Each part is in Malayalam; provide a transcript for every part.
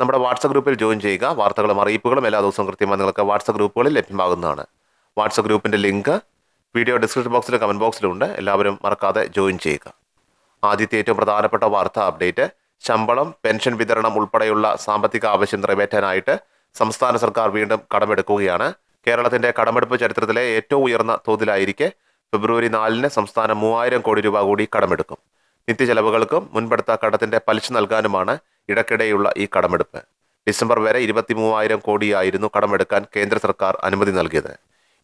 നമ്മുടെ വാട്സപ്പ് ഗ്രൂപ്പിൽ ജോയിൻ ചെയ്യുക. വാർത്തകളും അറിയിപ്പുകളും എല്ലാ ദിവസവും കൃത്യമായി നിങ്ങൾക്ക് വാട്സപ്പ് ഗ്രൂപ്പുകളിൽ ലഭ്യമാകുന്നതാണ്. വാട്സപ്പ് ഗ്രൂപ്പിന്റെ ലിങ്ക് വീഡിയോ ഡിസ്ക്രിപ്ഷൻ ബോക്സിലും കമന്റ് ബോക്സിലുണ്ട് എല്ലാവരും മറക്കാതെ ജോയിൻ ചെയ്യുക. ആദ്യത്തെ ഏറ്റവും പ്രധാനപ്പെട്ട വാർത്താ അപ്ഡേറ്റ് ശമ്പളം പെൻഷൻ വിതരണം ഉൾപ്പെടെയുള്ള സാമ്പത്തിക ആവശ്യം നിറവേറ്റാനായിട്ട് സംസ്ഥാന സർക്കാർ വീണ്ടും കടമെടുക്കുകയാണ്. കേരളത്തിന്റെ കടമെടുപ്പ് ചരിത്രത്തിലെ ഏറ്റവും ഉയർന്ന തോതിലായിരിക്കെ ഫെബ്രുവരി നാലിന് സംസ്ഥാനം മൂവായിരം കോടി രൂപ കൂടി കടമെടുക്കും. നിത്യചെലവുകൾക്കും മുൻപെടുത്ത കടത്തിന്റെ പലിശ നൽകാനുമാണ് ഇടയ്ക്കിടെയുള്ള ഈ കടമെടുപ്പ്. ഡിസംബർ വരെ ഇരുപത്തി മൂവായിരം കോടിയായിരുന്നു കടമെടുക്കാൻ കേന്ദ്ര സർക്കാർ അനുമതി നൽകിയത്.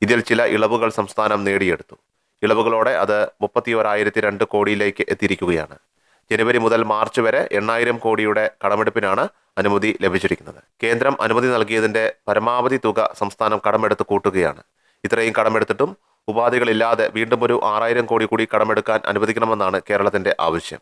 ഇതിൽ ചില ഇളവുകൾ സംസ്ഥാനം നേടിയെടുത്തു. ഇളവുകളോടെ അത് മുപ്പത്തി ഒരായിരത്തി രണ്ട് കോടിയിലേക്ക് എത്തിയിരിക്കുകയാണ്. ജനുവരി മുതൽ മാർച്ച് വരെ എണ്ണായിരം കോടിയുടെ കടമെടുപ്പിനാണ് അനുമതി ലഭിച്ചിരിക്കുന്നത്. കേന്ദ്രം അനുമതി നൽകിയതിന്റെ പരമാവധി തുക സംസ്ഥാനം കടമെടുത്ത് കൂട്ടുകയാണ്. ഇത്രയും കടമെടുത്തിട്ടും ഉപാധികളില്ലാതെ വീണ്ടും ഒരു ആറായിരം കോടി കൂടി കടമെടുക്കാൻ അനുവദിക്കണമെന്നാണ് കേരളത്തിന്റെ ആവശ്യം.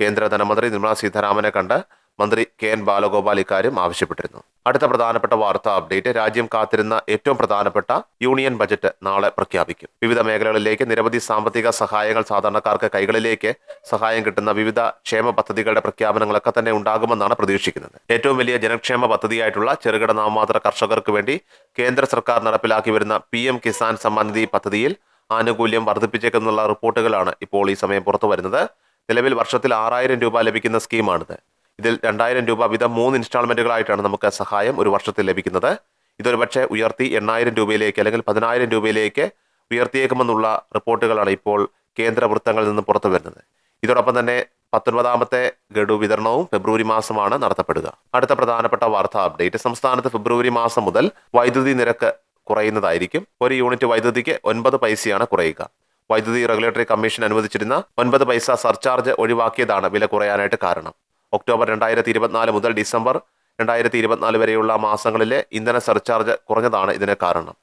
കേന്ദ്ര ധനമന്ത്രി നിർമ്മലാ സീതാരാമനെ കണ്ട് മന്ത്രി കെ എൻ ബാലഗോപാൽ ഇക്കാര്യം ആവശ്യപ്പെട്ടിരുന്നു. അടുത്ത പ്രധാനപ്പെട്ട വാർത്താ അപ്ഡേറ്റ് രാജ്യം കാത്തിരുന്ന ഏറ്റവും പ്രധാനപ്പെട്ട യൂണിയൻ ബജറ്റ് നാളെ പ്രഖ്യാപിക്കും. വിവിധ മേഖലകളിലേക്ക് നിരവധി സാമ്പത്തിക സഹായങ്ങൾ സാധാരണക്കാർക്ക് കൈകളിലേക്ക് സഹായം കിട്ടുന്ന വിവിധ ക്ഷേമ പദ്ധതികളുടെ പ്രഖ്യാപനങ്ങളൊക്കെ തന്നെ ഉണ്ടാകുമെന്നാണ് പ്രതീക്ഷിക്കുന്നത്. ഏറ്റവും വലിയ ജനക്ഷേമ പദ്ധതിയായിട്ടുള്ള ചെറുകിട നാമമാത്ര കർഷകർക്ക് വേണ്ടി കേന്ദ്ര സർക്കാർ നടപ്പിലാക്കി വരുന്ന പി എം കിസാൻ സമ്മാൻ നിധി പദ്ധതിയിൽ ആനുകൂല്യം വർദ്ധിപ്പിച്ചേക്കുന്നുള്ള റിപ്പോർട്ടുകളാണ് ഇപ്പോൾ ഈ സമയം പുറത്തു വരുന്നത് നിലവിൽ വർഷത്തിൽ ആറായിരം രൂപ ലഭിക്കുന്ന സ്കീമാണിത്. ഇതിൽ രണ്ടായിരം രൂപ വീതം മൂന്ന് ഇൻസ്റ്റാൾമെന്റുകളായിട്ടാണ് നമുക്ക് സഹായം ഒരു വർഷത്തിൽ ലഭിക്കുന്നത്. ഇതൊരു പക്ഷേ ഉയർത്തി എണ്ണായിരം രൂപയിലേക്ക് അല്ലെങ്കിൽ പതിനായിരം രൂപയിലേക്ക് ഉയർത്തിയേക്കുമെന്നുള്ള റിപ്പോർട്ടുകളാണ് ഇപ്പോൾ കേന്ദ്ര വൃത്തങ്ങളിൽ നിന്ന് പുറത്തു വരുന്നത്. ഇതോടൊപ്പം തന്നെ പത്തൊൻപതാമത്തെ ഗഡു വിതരണവും ഫെബ്രുവരി മാസമാണ് നടത്തപ്പെടുക. അടുത്ത പ്രധാനപ്പെട്ട വാർത്താ അപ്ഡേറ്റ് സംസ്ഥാനത്ത് ഫെബ്രുവരി മാസം മുതൽ വൈദ്യുതി നിരക്ക് കുറയുന്നതായിരിക്കും. ഒരു യൂണിറ്റ് വൈദ്യുതിക്ക് ഒൻപത് പൈസയാണ് കുറയുക. വൈദ്യുതി റെഗുലേറ്ററി കമ്മീഷൻ അനുവദിച്ചിരുന്ന ഒൻപത് പൈസ സർചാർജ് ഒഴിവാക്കിയതാണ് വില കുറയാനായിട്ട് കാരണം. ഒക്ടോബർ രണ്ടായിരത്തി ഇരുപത്തിനാല് മുതൽ ഡിസംബർ രണ്ടായിരത്തി ഇരുപത്തിനാല് വരെയുള്ള മാസങ്ങളിലെ ഇന്ധന സർചാർജ് കുറഞ്ഞതാണ് ഇതിന് കാരണം.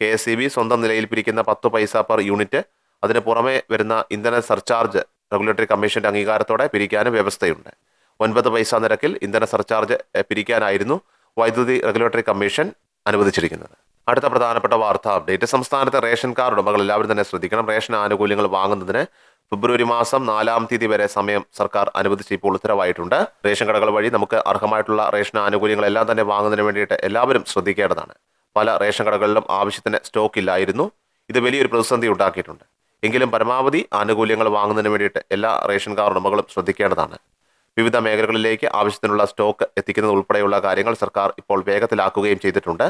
കെ എസ് സി ബി സ്വന്തം നിലയിൽ പിരിക്കുന്ന പത്ത് പൈസ പെർ യൂണിറ്റ് അതിന് പുറമേ വരുന്ന ഇന്ധന സർചാർജ് റെഗുലേറ്ററി കമ്മീഷന്റെ അംഗീകാരത്തോടെ പിരിക്കാനും വ്യവസ്ഥയുണ്ട്. ഒൻപത് പൈസ നിരക്കിൽ ഇന്ധന സർചാർജ് പിരിക്കാനായിരുന്നു വൈദ്യുതി റെഗുലേറ്ററി കമ്മീഷൻ അനുവദിച്ചിരിക്കുന്നത്. അടുത്ത പ്രധാനപ്പെട്ട വാർത്താ അപ്ഡേറ്റ്. സംസ്ഥാനത്തെ റേഷൻ കാർഡ് ഉടമകൾ എല്ലാവരും തന്നെ ശ്രദ്ധിക്കണം. റേഷൻ ആനുകൂല്യങ്ങൾ വാങ്ങുന്നതിന് ഫെബ്രുവരി മാസം നാലാം തീയതി വരെ സമയം സർക്കാർ അനുവദിച്ച് ഇപ്പോൾ ഉത്തരവായിട്ടുണ്ട്. റേഷൻ കടകൾ വഴി നമുക്ക് അർഹമായിട്ടുള്ള റേഷൻ ആനുകൂല്യങ്ങളെല്ലാം തന്നെ വാങ്ങുന്നതിന് വേണ്ടിയിട്ട് എല്ലാവരും ശ്രദ്ധിക്കേണ്ടതാണ്. പല റേഷൻ കടകളിലും ആവശ്യത്തിന് സ്റ്റോക്ക് ഇല്ലായിരുന്നു. ഇത് വലിയൊരു പ്രതിസന്ധി ഉണ്ടാക്കിയിട്ടുണ്ട്. എങ്കിലും പരമാവധി ആനുകൂല്യങ്ങൾ വാങ്ങുന്നതിന് വേണ്ടിയിട്ട് എല്ലാ റേഷൻ കാർഡ് ഉടമകളും ശ്രദ്ധിക്കേണ്ടതാണ്. വിവിധ മേഖലകളിലേക്ക് ആവശ്യത്തിനുള്ള സ്റ്റോക്ക് എത്തിക്കുന്നത് ഉൾപ്പെടെയുള്ള കാര്യങ്ങൾ സർക്കാർ ഇപ്പോൾ വേഗത്തിലാക്കുകയും ചെയ്തിട്ടുണ്ട്.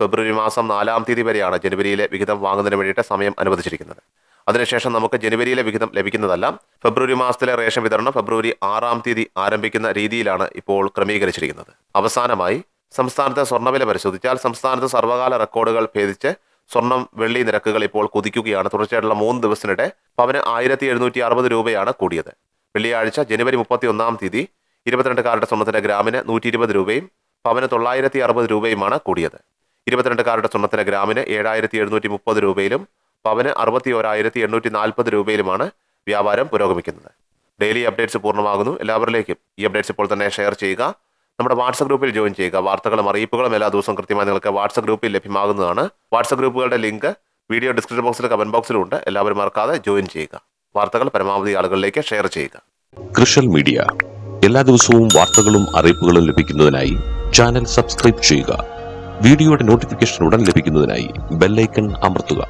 ഫെബ്രുവരി മാസം നാലാം തീയതി വരെയാണ് ജനുവരിയിലെ വിഹിതം വാങ്ങുന്നതിന് വേണ്ടിയിട്ട് സമയം അനുവദിച്ചിരിക്കുന്നത്. അതിനുശേഷം നമുക്ക് ജനുവരിയിലെ വിഹിതം ലഭിക്കുന്നതല്ല. ഫെബ്രുവരി മാസത്തിലെ റേഷൻ വിതരണം ഫെബ്രുവരി ആറാം തീയതി ആരംഭിക്കുന്ന രീതിയിലാണ് ഇപ്പോൾ ക്രമീകരിച്ചിരിക്കുന്നത്. അവസാനമായി സംസ്ഥാനത്തെ സ്വർണവില പരിശോധിച്ചാൽ സംസ്ഥാനത്ത് സർവകാല റെക്കോർഡുകൾ ഭേദിച്ച് സ്വർണം വെള്ളി നിരക്കുകൾ ഇപ്പോൾ കുതിക്കുകയാണ്. തുടർച്ചയായിട്ടുള്ള മൂന്ന് ദിവസത്തിനിടെ പവന് ആയിരത്തി എഴുന്നൂറ്റി അറുപത് രൂപയാണ് കൂടിയത്. വെള്ളിയാഴ്ച ജനുവരി മുപ്പത്തി ഒന്നാം തീയതി ഇരുപത്തിരണ്ട് കാരുടെ സ്വർണത്തിന് ഗ്രാമിന് നൂറ്റി ഇരുപത് രൂപയും പവന് തൊള്ളായിരത്തി അറുപത് രൂപയുമാണ് കൂടിയത്. ഇരുപത്തിരണ്ട് കാരുടെ സ്വർണത്തിന് ഗ്രാമിന് ഏഴായിരത്തി എഴുന്നൂറ്റി മുപ്പത് രൂപയിലും പവന് അറുപത്തി ഓരായിരത്തി എണ്ണൂറ്റി നാൽപ്പത് രൂപയിലുമാണ് വ്യാപാരം പുരോഗമിക്കുന്നത്. ഡെയിലി അപ്ഡേറ്റ്സ് പൂർണമാകുന്നു. എല്ലാവരിലേക്കും ഈ അപ്ഡേറ്റ്സ് ഇപ്പോൾ തന്നെ ഷെയർ ചെയ്യുക. നമ്മുടെ വാട്സപ്പ് ഗ്രൂപ്പിൽ ജോയിൻ ചെയ്യുക. വാർത്തകളും അറിയിപ്പുകളും എല്ലാ ദിവസവും കൃത്യമായി നിങ്ങൾക്ക് വാട്സപ്പ് ഗ്രൂപ്പിൽ ലഭ്യമാകുന്നതാണ്. വാട്സപ്പ് ഗ്രൂപ്പുകളുടെ ലിങ്ക് വീഡിയോ ഡിസ്ക്രിപ്ഷൻ ബോക്സിൽ കമന്റ് ബോക്സിലും ഉണ്ട്. എല്ലാവരും മറക്കാതെ ജോയിൻ ചെയ്യുക. വാർത്തകൾ പരമാവധി ആളുകളിലേക്ക് ഷെയർ ചെയ്യുക. കൃഷൽ മീഡിയ എല്ലാ ദിവസവും വാർത്തകളും അറിയിപ്പുകളും ലഭിക്കുന്നതിനായി ചാനൽ സബ്സ്ക്രൈബ് ചെയ്യുക. വീഡിയോയുടെ നോട്ടിഫിക്കേഷൻ ഉടൻ ലഭിക്കുന്നതിനായി ബെല്ലൈക്കൺ അമർത്തുക.